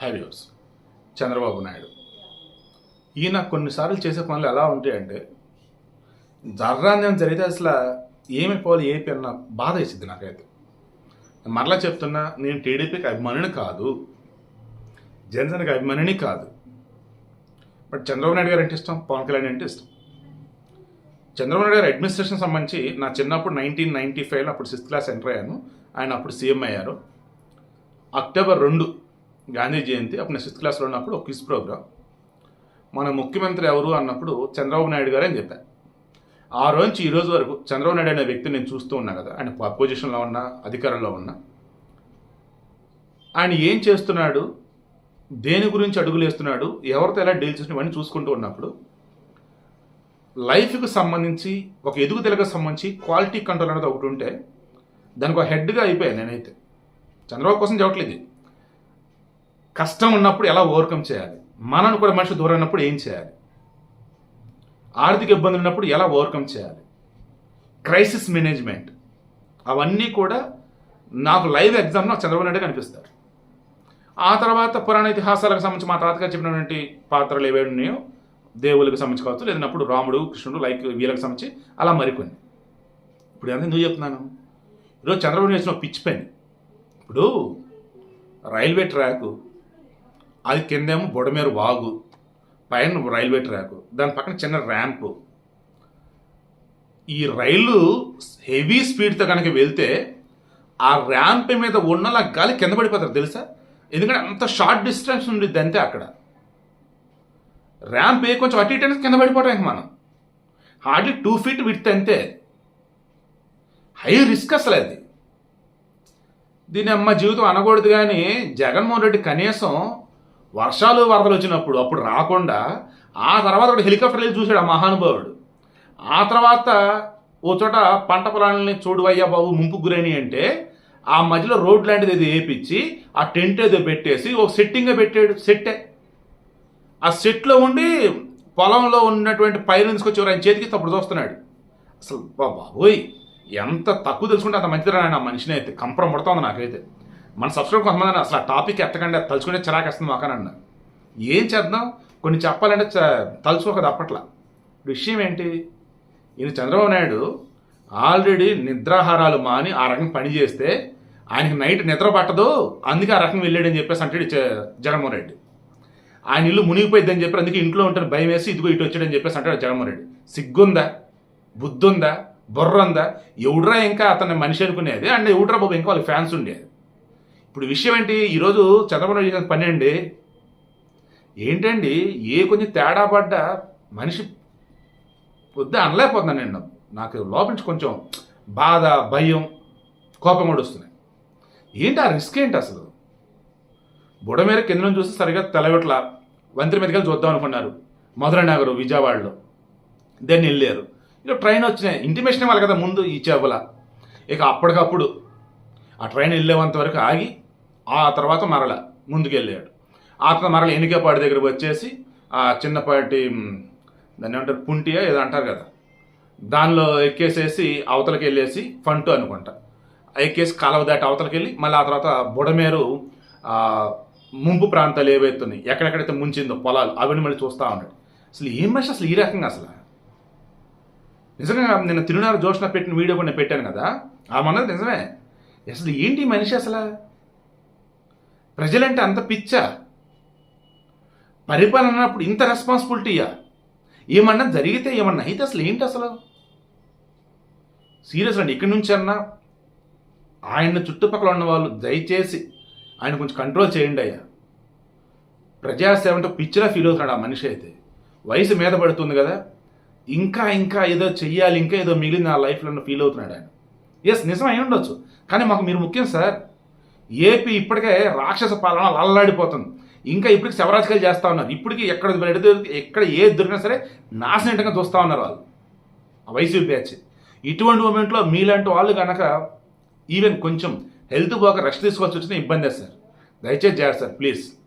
హ్యావ్యూర్స్ చంద్రబాబు నాయుడు. ఈయన కొన్నిసార్లు చేసే పనులు ఎలా ఉంటాయంటే జర్రాంధ్యం జరిగితే అసలు ఏమైపోవాలి ఏపీ అన్న బాధ వేసింది నాకైతే. మరలా చెప్తున్నా నేను టీడీపీకి అభిమానిని కాదు. జనసేనకి అభిమానిని కాదు. బట్ చంద్రబాబు నాయుడు గారు అంటే ఇష్టం పవన్ కళ్యాణ్ అంటే ఇష్టం. చంద్రబాబు నాయుడు గారు అడ్మినిస్ట్రేషన్ సంబంధించి నా చిన్నప్పుడు నైన్టీన్ నైన్టీ ఫైవ్లో అప్పుడు సిక్స్త్ క్లాస్ ఎంటర్ అయ్యాను. ఆయన అప్పుడు సీఎం అయ్యారు. అక్టోబర్ రెండు గాంధీ జయంతి అప్పుడు సిక్స్త్ క్లాస్లో ఉన్నప్పుడు ఒక క్విజ్ ప్రోగ్రామ్. మన ముఖ్యమంత్రి ఎవరు అన్నప్పుడు చంద్రబాబు నాయుడు గారు అని చెప్పాను ఆ రోజు నుంచి ఈ రోజు వరకు చంద్రబాబు నాయుడు అనే వ్యక్తిని నేను చూస్తూ ఉన్నా కదా ఆయన అపోజిషన్లో ఉన్నా అధికారంలో ఉన్నా. ఆయన ఏం చేస్తున్నాడు దేని గురించి అడుగులేస్తున్నాడు ఎవరితో ఎలా డీల్ చేసిన అని చూసుకుంటూ ఉన్నప్పుడు లైఫ్కి సంబంధించి ఒక ఎదుగుదలకు సంబంధించి క్వాలిటీ కంట్రోల్ అనేది ఒకటి ఉంటే దానికి ఒక హెడ్గా అయిపోయాను నేనైతే. చంద్రబాబు కోసం చెప్పట్లేదు కష్టం ఉన్నప్పుడు ఎలా ఓవర్కమ్ చేయాలి? మనను కూడా మనిషి దూరం ఉన్నప్పుడు ఏం చేయాలి? ఆర్థిక ఇబ్బందులు ఉన్నప్పుడు ఎలా ఓవర్కమ్ చేయాలి? Crisis management. అవన్నీ కూడా నాకు లైవ్ ఎగ్జామ్లో నాకు చంద్రబాబు నాయుడు కనిపిస్తారు. ఆ తర్వాత పురాణ ఇతిహాసాలకు సంబంధించి మా తాతగారు చెప్పినటువంటి పాత్రలు ఏవే ఉన్నాయో దేవులకు సంబంధించి కావచ్చు లేదన్నప్పుడు రాముడు కృష్ణుడు లైక్ వీళ్ళకి సంబంధించి అలా మరికొన్ని. ఇప్పుడు ఎంత ఎందుకు చెప్తున్నాను? ఈరోజు చంద్రబాబు చేసిన పిచ్ పెన్. ఇప్పుడు రైల్వే ట్రాకు అది కిందేమో బొడమేరు వాగు పైన రైల్వే ట్రాక్ దాని పక్కన చిన్న ర్యాంపు. ఈ రైలు హెవీ స్పీడ్తో కనుక వెళ్తే ఆ ర్యాంప్ మీద ఉన్నలా గాలి కింద పడిపోతారు తెలుసా? ఎందుకంటే అంత షార్ట్ డిస్టెన్స్ ఉండిద్ది అంతే అక్కడ. ర్యాంప్ ఏ కొంచెం అటు ఇటు కింద పడిపోవటం ఇంక మనం. హార్డ్లీ టూ ఫీట్ విడ్త్ అంతే. హై రిస్క్ అసలు అది. దీని అమ్మ జీవితం అనకూడదు కానీ జగన్మోహన్ రెడ్డి కనీసం వర్షాలు వరదలు వచ్చినప్పుడు అప్పుడు రాకుండా ఆ తర్వాత ఒక హెలికాప్టర్ వెళ్ళి చూశాడు ఆ మహానుభావుడు. ఆ తర్వాత ఓ చోట పంట పొలాలని చూడు అయ్యా బాబు ముంపు గురైనవి అంటే ఆ మధ్యలో రోడ్ లాంటిది ఏదో వేపించి ఆ టెంట్ ఏదో పెట్టేసి ఒక సెట్టింగ్ పెట్టాడు సెట్టే ఆ సెట్లో ఉండి పొలంలో ఉన్నటువంటి పైరు తీసుకొచ్చి ఆయన చేతికి తప్పుడు చూస్తున్నాడు. అసలు బాబోయ్ ఎంత తక్కువ తెలుసుకుంటే అంత మంచిదిరా ఆ మనిషిని అయితే కంపరం పడుతుంది నాకైతే. మన సబ్స్క్రైబ్ కొంతమంది అసలు ఆ టాపిక్ ఎత్తకండి తలుచుకుంటే తలుచుకునే చిరాకేస్తుంది మాకనన్న. ఏం చేద్దాం? కొన్ని చెప్పాలంటే చ- తలుచుకోక తప్పట్లా విషయం ఏంటి? ఈయన చంద్రబాబు నాయుడు ఆల్రెడీ నిద్రాహారాలు మాని ఆ రకం పని చేస్తే ఆయనకి నైట్ నిద్ర పట్టదు అందుకే ఆ రకం వెళ్ళాడని చెప్పేసి అంటాడు జగన్మోహన్ రెడ్డి. ఆయన ఇల్లు మునిగిపోయిద్దని చెప్పి అందుకే ఇంట్లో ఉంటాను భయం వేసి ఇదిగో ఇటు వచ్చాడని చెప్పేసి అంటాడు జగన్మోహన్ రెడ్డి. సిగ్గుందా? బుద్ధుందా? బుర్రందా? ఎవడ్రా ఇంకా అతన్ని మనిషి అనుకునేది? అండ్ ఎవడ్రా బాబు? ఇంకా వాళ్ళకి ఫ్యాన్స్ ఉండేది. ఇప్పుడు విషయం ఏంటి? ఈరోజు చంద్రబాబు చేసిన పని అండి ఏంటండి? ఏ కొంచెం తేడా పడ్డ మనిషి పొద్దు అనలేకపోతున్నాను నేను. నాకు లోపించి నుంచి కొంచెం బాధ భయం కోపం కూడా వస్తున్నాయి. ఏంటి ఆ రిస్క్ ఏంటి అసలు? బుడ మీద కింద నుంచి చూస్తే సరిగా తెలవట్ల వంతెన మీదకి వెళ్ళి చూద్దాం అనుకున్నారు. మధుర నగరు విజయవాడలో. దాన్ని వెళ్ళారు. ఇక ట్రైన్ వచ్చినాయి. ఇంటిమేషన్ ఇవ్వాలి కదా ముందు ఈ చేపల. ఇక అప్పటికప్పుడు ఆ ట్రైన్ వెళ్ళేంత వరకు ఆగి ఆ తర్వాత మరల ముందుకెళ్ళాడు. ఆ తర్వాత మరల ఎనికేపాటి దగ్గరకు వచ్చేసి ఆ చిన్నపాటి దాన్ని ఏమంటారు? పుంటియా ఏదో అంటారు కదా. దానిలో ఎక్కేసేసి అవతలకి వెళ్ళేసి ఫంటు అనుకుంటా. ఎక్కేసి కాలువ దాటి అవతలకి వెళ్ళి మళ్ళీ ఆ తర్వాత బుడమేరు ముంపు ప్రాంతాలు ఏవైతే ఉన్నాయి ఎక్కడెక్కడైతే ముంచిందో పొలాలు అవన్నీ మళ్ళీ చూస్తూ ఉన్నాడు. అసలు ఏం మనిషి అసలు ఈ రకంగా అసలు? నిజంగా నేను తిరునారు జోష్న పెట్టిన వీడియో కూడా నేను పెట్టాను కదా. ఆ మనది నిజమే. అసలు ఏంటి మనిషి అసలు? ప్రజలంటే అంత పిచ్చా. పరిపాలన అన్నప్పుడు ఇంత రెస్పాన్సిబిలిటీయా ఏమన్నా జరిగితే ఏమన్నా అయితే అసలు ఏంటి అసలు? సీరియస్ అండి ఇక్కడి నుంచి అన్నా. ఆయన చుట్టుపక్కల ఉన్న వాళ్ళు దయచేసి ఆయన కొంచెం కంట్రోల్ చేయండి అయ్యా. ప్రజాసేవ అంటే పిచ్చిలా ఫీల్ అవుతున్నాడు ఆ మనిషి అయితే. వయసు మీద పడుతుంది కదా. ఇంకా ఇంకా ఏదో చెయ్యాలి ఇంకా ఏదో మిగిలింది నా లైఫ్లో ఫీల్ అవుతున్నాడు ఆయన. ఎస్ నిజం అయి ఉండొచ్చు. కానీ మాకు మీరు ముఖ్యం సార్ ఏపీ ఇప్పటికే రాక్షస పాలన లల్లాడిపోతుంది ఇంకా ఇప్పటికి శవరాజకాయలు చేస్తూ ఉన్నారు. ఇప్పటికి ఎక్కడ దొరికి- ఎక్కడ ఏది దొరికినా సరే నాశనంగా చూస్తూ ఉన్నారు వాళ్ళు. వైసీపీ బ్యాచ్. ఇటువంటి మూమెంట్లో మీలాంటి వాళ్ళు కనుక ఈవెన్ కొంచెం హెల్త్ బాగా రెస్ట్ తీసుకోవాల్సి వచ్చిన ఇబ్బంది సార్ దయచేసి చేయాలి సార్ ప్లీజ్